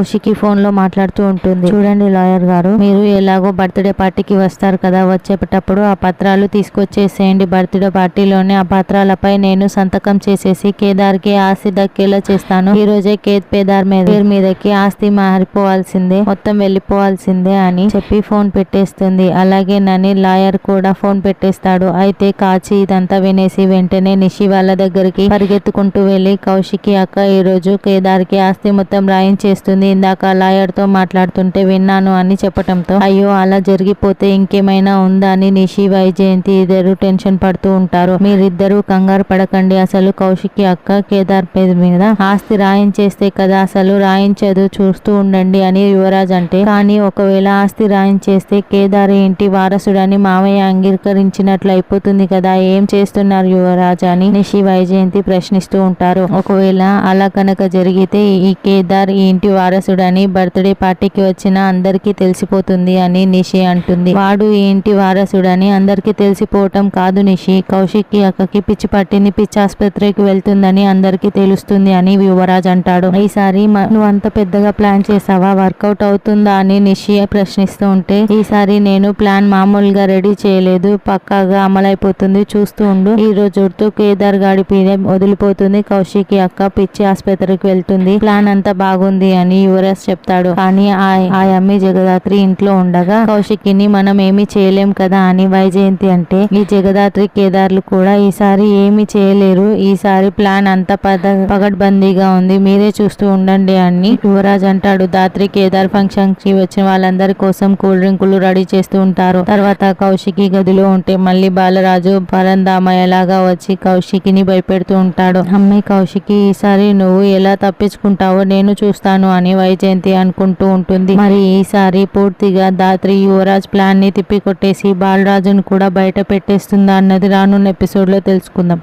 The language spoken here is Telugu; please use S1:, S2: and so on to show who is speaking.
S1: ఉషికి ఫోన్లో మాట్లాడుతూ ఉంటుంది. చూడండి లాయర్ గారు మీరు ఎలాగో బర్త్డే పార్టీకి వస్తారు కదా వచ్చేటప్పుడు ఆ పత్రాలు తీసుకొచ్చేసేయండి. బర్త్డే పార్టీలోనే ఆ పత్రాలపై నేను సంతకం చేసేసి కేదార్కి ఆస్తి దక్కేలా చేస్తాను. ఈ రోజే కేద్ పేదార్ మీద పేరు మీదకి ఆస్తి మారిపోవాల్సిందే మొత్తం వెళ్ళిపోవాల్సిందే అని చెప్పి ఫోన్ పెట్టేస్తుంది. అలాగే నని లాయర్ కూడా ఫోన్ పెట్టేస్తాడు. అయితే కాచి ఇదంతా వినేసి వెంటనే నిషి వాళ్ళ దగ్గరికి పరిగెత్తుకుంటూ వెళ్ళి కౌశికి అక్క ఈ రోజు కేదార్కి ఆస్తి మొత్తం రాయించేస్తుంది. ఇందాక లాయర్తో మాట్లాడుతుంటే విన్నాను అని చెప్పటంతో అయ్యో అలా జరిగిపోతే ఇంకేమైనా ఉందా అని నిషి వైజయంతి ఇద్దరు టెన్షన్ పడుతూ ఉంటారు. మీరిద్దరూ కంగారు పడకండి అసలు కౌశికి అక్క కేదార్ పేరు మీద ఆస్తి రాయించేస్తే కదా అసలు రాయించదు చూస్తూ ఉండండి అని యువరాజ్ అంటే. కానీ ఒకవేళ ఆస్తి రాయించేస్తే కేదార్ ఇంటి వారసుడని మామయ్య అంగీకరించినట్లు అయిపోతుంది కదా ఏం చేస్తున్నారు యువరాజ్ అని నిషి వైజయంతి ప్రశ్నిస్తూ ఉంటారు. ఒకవేళ అలా కనుక జరిగితే ఈ కేదార్ ఈ ఇంటి వారసుడని బర్త్డే పార్టీకి వచ్చిన అందరికీ తెలిసిపోతుంది అని నిషి అంటుంది. వాడు ఏంటి వారసుడు వారసుడని అందరికీ తెలిసిపోవటం కాదు నిషి. కౌశిక్కి అక్కకి పిచ్చి పట్టింది పిచ్చి ఆసుపత్రికి వెళ్తుందని అందరికీ తెలుస్తుంది అని యువరాజ్ అంటాడు. ఈసారి నువ్వు అంత పెద్దగా ప్లాన్ చేసావా వర్కౌట్ అవుతుందా అని నిషి ప్రశ్నిస్తూ ఉంటే ఈసారి నేను ప్లాన్ మామూలుగా రెడీ చేయలేదు. పక్కాగా అమలైపోతుంది. చూస్తూ ఉండు. ఈ రోజుతో కేదార్ గాడి పీడే వదిలిపోతుంది. కౌశికి అక్క పిచ్చి ఆసుపత్రికి వెళ్తుంది. ప్లాన్ అంతా బాగుంది అని యువరాజ్ చెప్తాడు. కానీ ఆ ఆ అమ్మి జగదాత్రి ఇంట్లో ఉండగా కౌశికిని మనం ఏమి చేయలేం కదా అని వైజయంతి అంటే ఈ జగదాత్రి కేదార్లు కూడా ఈసారి ఏమి చేయలేరు. ఈసారి ప్లాన్ అంతా పద పగడ్బందీగా ఉంది. మీరే చూస్తూ ఉండండి అని యువరాజ్ అంటాడు. దాత్రి కేదార్ ఫంక్షన్కి వచ్చిన వాళ్ళందరి కోసం కూల్ డ్రింకులు రెడీ చేస్తూ ఉంటారు. తర్వాత కౌశికి గదిలో ఉంటే మళ్ళీ బాలరాజు పరందామయ్యలాగా వచ్చి కౌశికిని భయపెడుతూ ఉంటాడు. అమ్మాయి కౌశికి ఈసారి నువ్వు ఎలా తప్పించుకుంటావో నేను చూస్తాను అని అని వైజయంతి అనుకుంటూ ఉంటుంది. మరి ఈసారి పూర్తిగా దాత్రి యువరాజ్ ప్లాన్ని తిప్పికొట్టేసి బాలరాజును కూడా బయట పెట్టేస్తుందా అన్నది రానున్న ఎపిసోడ్లో తెలుసుకుందాం.